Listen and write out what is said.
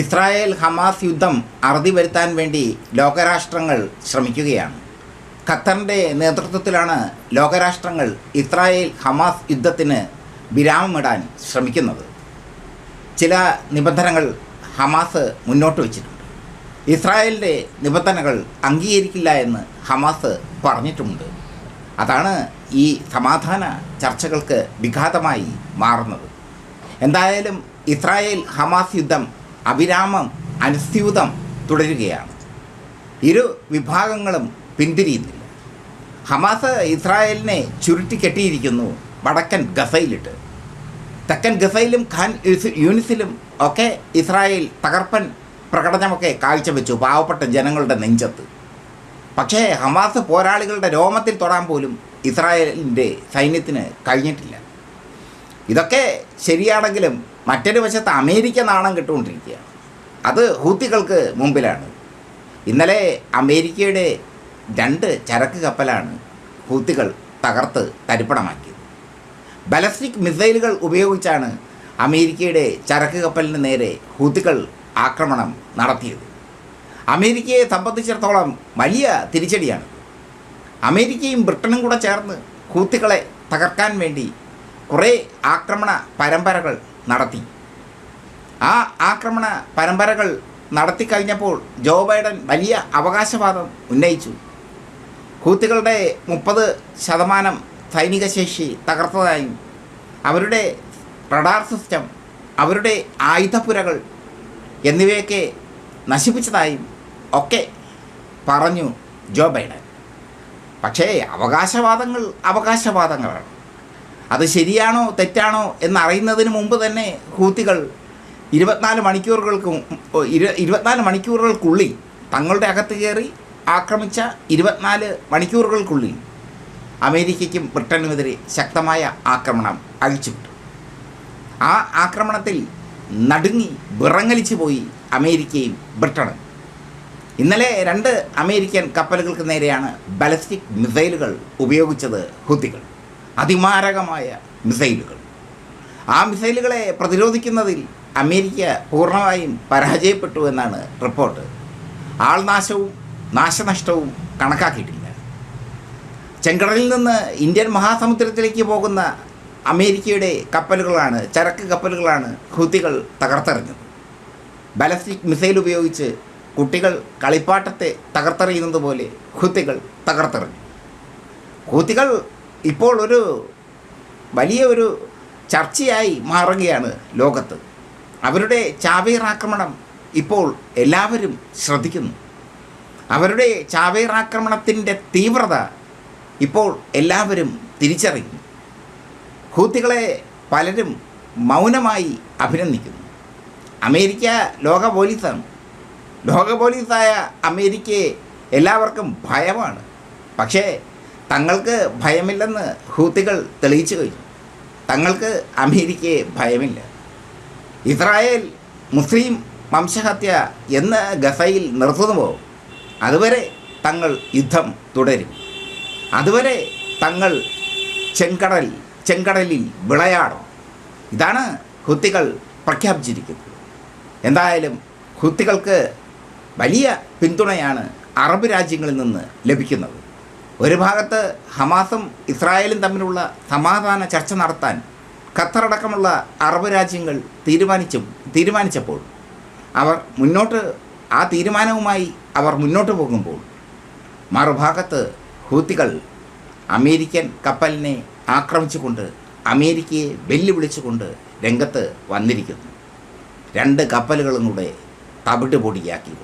Israel Hamas യുദ്ധം അറുതി വരുത്താൻ വേണ്ടി ലോകരാഷ്ട്രങ്ങൾ ശ്രമിക്കുകയാണ്. ഖത്തറിന്റെ നേതൃത്വത്തിലാണ് ലോകരാഷ്ട്രങ്ങൾ ഇസ്രായേൽ ഹമാസ് യുദ്ധത്തിന് വിരാമമിടാൻ ശ്രമിക്കുന്നത്. ചില നിബന്ധനകൾ ഹമാസ് മുന്നോട്ട് വച്ചിട്ടുണ്ട്. ഇസ്രായേലിന്റെ നിബന്ധനകൾ അംഗീകരിക്കില്ല എന്ന് ഹമാസ് പറഞ്ഞിട്ടുമുണ്ട്. അതാണ് ഈ സമാധാന ചർച്ചകൾക്ക് വിഘാതമായി മാറുന്നത്. എന്തായാലും ഇസ്രായേൽ ഹമാസ് യുദ്ധം അവിരാമം അനുസ്യൂതം തുടരുകയാണ്. ഇരു വിഭാഗങ്ങളും പിന്തിരിയുന്നില്ല. ഹമാസ് ഇസ്രായേലിനെ ചുരുട്ടിക്കെട്ടിയിരിക്കുന്നു വടക്കൻ ഗസയിലിട്ട്. തെക്കൻ ഗസയിലും ഖാൻ യൂണിസിലും ഒക്കെ ഇസ്രായേൽ തകർപ്പൻ പ്രകടനമൊക്കെ കാഴ്ചവെച്ചു പാവപ്പെട്ട ജനങ്ങളുടെ നെഞ്ചത്ത്. പക്ഷേ ഹമാസ് പോരാളികളുടെ രോമത്തിൽ തൊടാൻ പോലും ഇസ്രായേലിന്റെ സൈന്യത്തിന് കഴിഞ്ഞിട്ടില്ല. ഇതൊക്കെ ശരിയാണെങ്കിലും മറ്റൊരു വശത്ത് അമേരിക്ക നാണം കിട്ടുകൊണ്ടിരിക്കുകയാണ് അത് ഹൂത്തികൾക്ക് മുമ്പിലാണ്. ഇന്നലെ അമേരിക്കയുടെ രണ്ട് ചരക്ക് കപ്പലാണ് ഹൂത്തികൾ തകർത്ത് തരിപ്പണമാക്കിയത്. ബലസ്റ്റിക് മിസൈലുകൾ ഉപയോഗിച്ചാണ് അമേരിക്കയുടെ ചരക്ക് കപ്പലിന് നേരെ ഹൂത്തികൾ ആക്രമണം നടത്തിയത്. അമേരിക്കയെ സംബന്ധിച്ചിടത്തോളം വലിയ തിരിച്ചടിയാണ്. അമേരിക്കയും ബ്രിട്ടനും കൂടെ ചേർന്ന് ഹൂത്തികളെ തകർക്കാൻ വേണ്ടി കുറേ ആക്രമണ പരമ്പരകൾ നടത്തി. ആ ആക്രമണ പരമ്പരകൾ നടത്തിക്കഴിഞ്ഞപ്പോൾ ജോ ബൈഡൻ വലിയ അവകാശവാദം ഉന്നയിച്ചു. കൂത്തുകളുടെ മുപ്പത് ശതമാനം സൈനിക ശേഷി തകർത്തതായും അവരുടെ റഡാർ സിസ്റ്റം അവരുടെ ആയുധപ്പുരകൾ എന്നിവയൊക്കെ നശിപ്പിച്ചതായും ഒക്കെ പറഞ്ഞു ജോ ബൈഡൻ. പക്ഷേ അവകാശവാദങ്ങൾ അവകാശവാദങ്ങളാണ്. അത് ശരിയാണോ തെറ്റാണോ എന്നറിയുന്നതിന് മുമ്പ് തന്നെ ഹൂത്തികൾ ഇരുപത്തിനാല് മണിക്കൂറുകൾക്ക് ഇരുപത്തിനാല് മണിക്കൂറുകൾക്കുള്ളിൽ തങ്ങളുടെ അകത്ത് കയറി ആക്രമിച്ച ഇരുപത്തിനാല് മണിക്കൂറുകൾക്കുള്ളിൽ അമേരിക്കയ്ക്കും ബ്രിട്ടനുമെതിരെ ശക്തമായ ആക്രമണം അഴിച്ചുവിട്ടു. ആ ആക്രമണത്തിൽ നടുങ്ങി വിറങ്ങലിച്ചു പോയി അമേരിക്കയും ബ്രിട്ടനും ഇന്നലെ രണ്ട് അമേരിക്കൻ കപ്പലുകൾക്ക് നേരെയാണ് ബാലിസ്റ്റിക് മിസൈലുകൾ ഉപയോഗിച്ചത് ഹുത്തികൾ. അതിമാരകമായ മിസൈലുകൾ. ആ മിസൈലുകളെ പ്രതിരോധിക്കുന്നതിൽ അമേരിക്ക പൂർണമായും പരാജയപ്പെട്ടു എന്നാണ് റിപ്പോർട്ട്. ആൾനാശവും നാശനഷ്ടവും കണക്കാക്കിയിട്ടില്ല. ചെങ്കടലിൽ നിന്ന് ഇന്ത്യൻ മഹാസമുദ്രത്തിലേക്ക് പോകുന്ന അമേരിക്കയുടെ കപ്പലുകളാണ് ചരക്ക് കപ്പലുകളാണ് ഹൂത്തികൾ തകർത്തെറിഞ്ഞത്. ബാലസ്റ്റിക് മിസൈൽ ഉപയോഗിച്ച് കുട്ടികൾ കളിപ്പാട്ടത്തെ തകർത്തെറിയുന്നത് പോലെ ഹൂത്തികൾ തകർത്തെറിഞ്ഞു. ഹൂത്തികൾ ഇപ്പോൾ ഒരു വലിയ ഒരു ചർച്ചയായി മാറുകയാണ് ലോകത്ത്. അവരുടെ ചാവേർ ആക്രമണം ഇപ്പോൾ എല്ലാവരും ശ്രദ്ധിക്കുന്നു. അവരുടെ ചാവേർ ആക്രമണത്തിന്റെ തീവ്രത ഇപ്പോൾ എല്ലാവരും തിരിച്ചറിയുന്നു. ഹൂത്തികളെ പലരും മൗനമായി അഭിനന്ദിക്കുന്നു. അമേരിക്ക ലോക പോലീസാണ്. ലോക പോലീസായ അമേരിക്കയെ എല്ലാവർക്കും ഭയമാണ്. പക്ഷേ തങ്ങൾക്ക് ഭയമില്ലെന്ന് ഹൂത്തികൾ തെളിയിച്ചു കഴിഞ്ഞു. തങ്ങൾക്ക് അമേരിക്കയെ ഭയമില്ല. ഇസ്രായേൽ മുസ്ലിം വംശഹത്യ എന്ന് ഗസയിൽ നിർത്തുന്നുവോ? അതുവരെ തങ്ങൾ യുദ്ധം തുടരും. അതുവരെ തങ്ങൾ ചെങ്കടൽ ചെങ്കടലിൽ വിളയാടും. ഇതാണ് ഹുത്തികൾ പ്രഖ്യാപിച്ചിരിക്കുന്നത്. എന്തായാലും ഹുത്തികൾക്ക് വലിയ പിന്തുണയാണ് അറബ് രാജ്യങ്ങളിൽ നിന്ന് ലഭിക്കുന്നത്. ഒരു ഭാഗത്ത് ഹമാസും ഇസ്രായേലും തമ്മിലുള്ള സമാധാന ചർച്ച നടത്താൻ ഖത്തറടക്കമുള്ള അറബ് രാജ്യങ്ങൾ തീരുമാനിച്ചു തീരുമാനിച്ചപ്പോൾ അവർ മുന്നോട്ട് ആ തീരുമാനവുമായി അവർ മുന്നോട്ട് പോകുമ്പോൾ മറുഭാഗത്ത് ഹൂത്തികൾ അമേരിക്കൻ കപ്പലിനെ ആക്രമിച്ചുകൊണ്ട് അമേരിക്കയെ വെല്ലുവിളിച്ചുകൊണ്ട് രംഗത്ത് വന്നിരിക്കുന്നു. രണ്ട് കപ്പലുകളും കൂടെ തവിട്ട് പൊടിയാക്കി